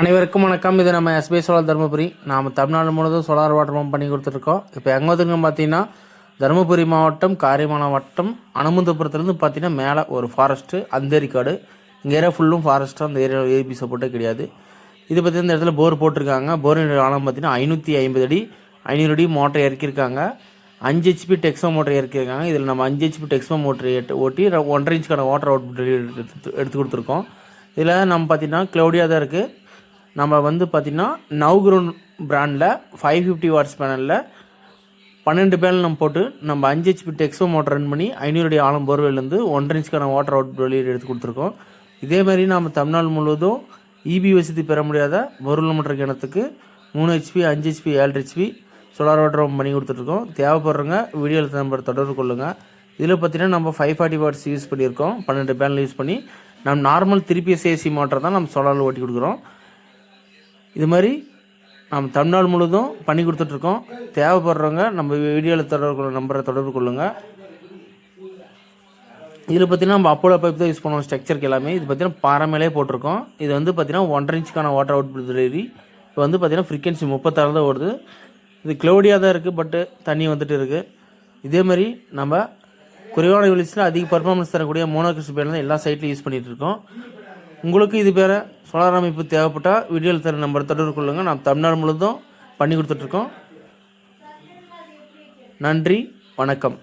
அனைவருக்கும் வணக்கம். இது நம்ம எஸ்பிஐ சோலார் தருமபுரி. நாம் தமிழ்நாடு முழுவதும் சோலார் வாட்டர் பம்ப் பண்ணி கொடுத்துருக்கோம் இப்போ எங்கே வந்துருக்கோம் பார்த்தீங்கன்னா தருமபுரி மாவட்டம் காரியமான வட்டம் அனுமந்தபுரத்துலேருந்து பார்த்தீங்கன்னா மேலே ஒரு ஃபாரஸ்ட்டு அந்தேரி காடு. இங்கே ஏரியா ஃபுல்லும் ஃபாரஸ்ட்டு அந்த ஏரியாவில் ஏபி சப்போர்ட்டே கிடையாது. இது பற்றி இந்த இடத்துல போர் போட்டிருக்காங்க. போரின் ஆழம் பார்த்தீங்கன்னா ஐநூற்றி ஐம்பது அடி ஐநூறு அடி மோட்டர் இறக்கியிருக்காங்க. அஞ்சு ஹெச்பி டெக்ஸோ மோட்டர் இறக்கியிருக்காங்க. இதில் நம்ம அஞ்சு ஹெச்பி டெக்ஸோ மோட்டர் எட்டு ஓட்டி ஒன்றரை இன்ச்சுக்கான வாட்டர் அவுட்புட் எடுத்து எடுத்து கொடுத்துருக்கோம். இதில் நம்ம பார்த்தீங்கன்னா க்ளௌடியாக தான் இருக்குது நம்ம வந்து பார்த்திங்கன்னா நவ்க்ரௌண்ட் பிராண்டில் ஃபைவ் ஃபிஃப்டி வாட்ஸ் பேனலில் பன்னெண்டு பேனல் நம்ம போட்டு நம்ம அஞ்சு ஹெச்பி டெக்ஸோ மோட்டர் ரன் பண்ணி ஐநூறு ஆழம் போர்வேலேருந்து ஒன்றரை இன்ச்சுக்கான வாட்டர் அவுட் வெளியீடு எடுத்து கொடுத்துருக்கோம். இதே மாதிரி நம்ம தமிழ்நாடு முழுவதும் இபி வசதி பெற முடியாத ஒரு கிலோமீட்டர் கிணத்துக்கு மூணு ஹெச்பி அஞ்சு ஹெச்பி ஏழு ஹெச்பி சோலார் வாட்டர் பம்ப் பண்ணி கொடுத்துட்ருக்கோம் தேவைப்படுறவங்க வீடியோவில் நம்பர் தொடர்பு கொள்ளுங்கள் இதில் பார்த்தீங்கன்னா நம்ம ஃபைவ் ஃபார்ட்டி வாட்ஸ் யூஸ் பண்ணியிருக்கோம். பன்னெண்டு பேனல் யூஸ் பண்ணி நம்ம நார்மல் திருப்பி ஏசி மோட்டர் தான் நம்ம சோலாரில் ஓட்டி கொடுக்குறோம். இது மாதிரி நம்ம தமிழ்நாடு முழுவதும் பண்ணி கொடுத்துட்ருக்கோம். தேவைப்படுறவங்க நம்ம வீடியோவில் தொடர்பு நம்பரை தொடர்பு கொள்ளுங்கள் இதில் பார்த்தீங்கன்னா நம்ம அப்போலோ பைப் தான் யூஸ் பண்ணுவோம் ஸ்ட்ரக்சருக்கு எல்லாமே. இது பார்த்தீங்கன்னா பாரமேலே போட்டிருக்கோம். இது வந்து பார்த்தீங்கன்னா ஒன்றரை இன்ச்சுக்கான வாட்டர் அவுட் டெலிவரி இப்போ வந்து பார்த்தீங்கன்னா ஃப்ரீக்வன்சி முப்பத்தாறு தான் ஓடுது. இது க்ளௌடியாக தான் இருக்குது பட்டு தண்ணி வந்துட்டு இருக்குது இதே மாதிரி நம்ம குறைவான வெளிச்சில் அதிக பர்ஃபார்மன்ஸ் தரக்கூடிய மோனோகிரிஸ் பேர் தான் எல்லா சைட்லையும் யூஸ் பண்ணிகிட்டு இருக்கோம். உங்களுக்கு இது பேர சோலார் அமைப்பு தேவைப்பட்டால் வீடியோவில் தர நம்பர் தொடர்பு கொள்ளுங்கள் நாம் தமிழ்நாடு முழுவதும் பண்ணி கொடுத்துட்ருக்கோம் நன்றி வணக்கம்.